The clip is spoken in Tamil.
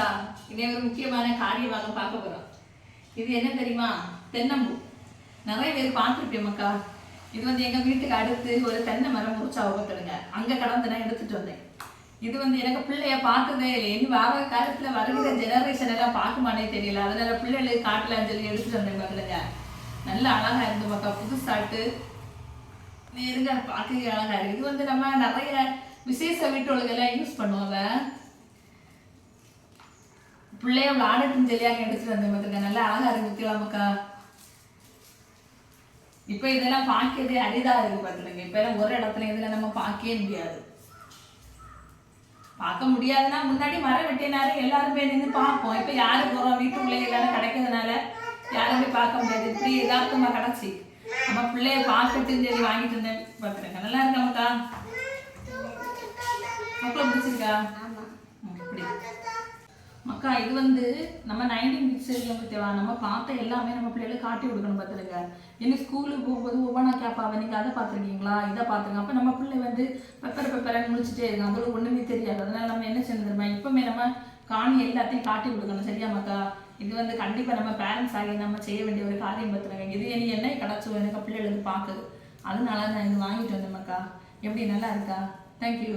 மக்கா இதே ஒரு முக்கியமான காரியமாக பார்க்க போகிறோம் இது என்ன தெரியுமா? தென்னம்பூ. நிறைய பேர் பார்த்துருப்பேன் மக்கா. இது வந்து எங்க வீட்டுக்கு அடுத்து ஒரு தென்னை மரம் முறிச்சா பார்த்துடுங்க அங்க கடந்து நான் எடுத்துட்டு வந்தேன். இது வந்து எனக்கு பிள்ளைய பார்த்ததே இல்லை. இனி வர காலத்தில் வருகிற ஜெனரேஷன் எல்லாம் பார்க்குமானே தெரியல. அதனால பிள்ளைகளுக்கு காட்டலாம்னு சொல்லி எடுத்துட்டு வந்தேன் பார்த்துடுங்க நல்ல அழகா இருந்து மக்கா. புதுசாட்டு நேருங்க பார்க்க அழகா இருக்கு. இது வந்து நம்ம நிறைய விசேஷ வீட்டுகளுக்கெல்லாம் யூஸ் பண்ணுவாங்க பிள்ளைய விளையாடட்டும் சொல்லியாக எடுத்துட்டு வந்தேன் பார்த்துக்க நல்லா அழகா இருக்கு விற்கலாமக்கா இப்ப இதெல்லாம் பார்க்கறதே அரிதா இருக்கு பார்த்துருங்க இப்ப எல்லாம் ஒரு இடத்துல இதுல நம்ம பார்க்கவே முடியாது. பார்க்க முடியாதுன்னா முன்னாடி மரம் வெட்டினாரு எல்லாரும் போய் நின்று பார்ப்போம். இப்ப யாரு போறோம்? வீட்டுக்குள்ளே எல்லாரும் கிடைக்கிறதுனால யாரும் போய் பார்க்க முடியாது. இப்படி யதார்த்தமா கிடைச்சி. நம்ம பிள்ளைய பார்க்கட்டுன்னு சொல்லி வாங்கிட்டு இருந்தேன் பார்த்துருங்க நல்லா இருக்காமக்கா மக்களை பிடிச்சிருக்கா? இப்படி. அக்கா இது வந்து நம்ம நைன்டீன் பிக்சர்ல பத்தியவா நம்ம பார்த்த எல்லாமே நம்ம பிள்ளைகளுக்கு காட்டி கொடுக்கணும் பார்த்துருங்க இன்னும் ஸ்கூலுக்கு போகும்போது ஒவ்வொன்றா கேட்பாவை நீங்கள் அதை பார்த்துருக்கீங்களா? இதை பார்த்துருங்க அப்போ நம்ம பிள்ளை வந்து பெப்பர் பெப்பரை முடிச்சுட்டே இருக்கும். அதோட ஒன்றுமே தெரியாது. அதனால் நம்ம என்ன செஞ்சிருமா தெரியுமா? இப்போமே நம்ம காணி எல்லாத்தையும் காட்டி கொடுக்கணும். சரியா மக்கா? இது வந்து கண்டிப்பாக நம்ம பேரண்ட்ஸ் ஆகி நம்ம செய்ய வேண்டிய ஒரு காரியம் பார்த்துருங்க இது இனி என்ன கிடச்சோ எனக்கு பிள்ளைகளுக்கு பார்க்குது அதனால நான் இது வாங்கிட்டு வந்தேன் மக்கா. எப்படி நல்லா இருக்கா? தேங்க்யூ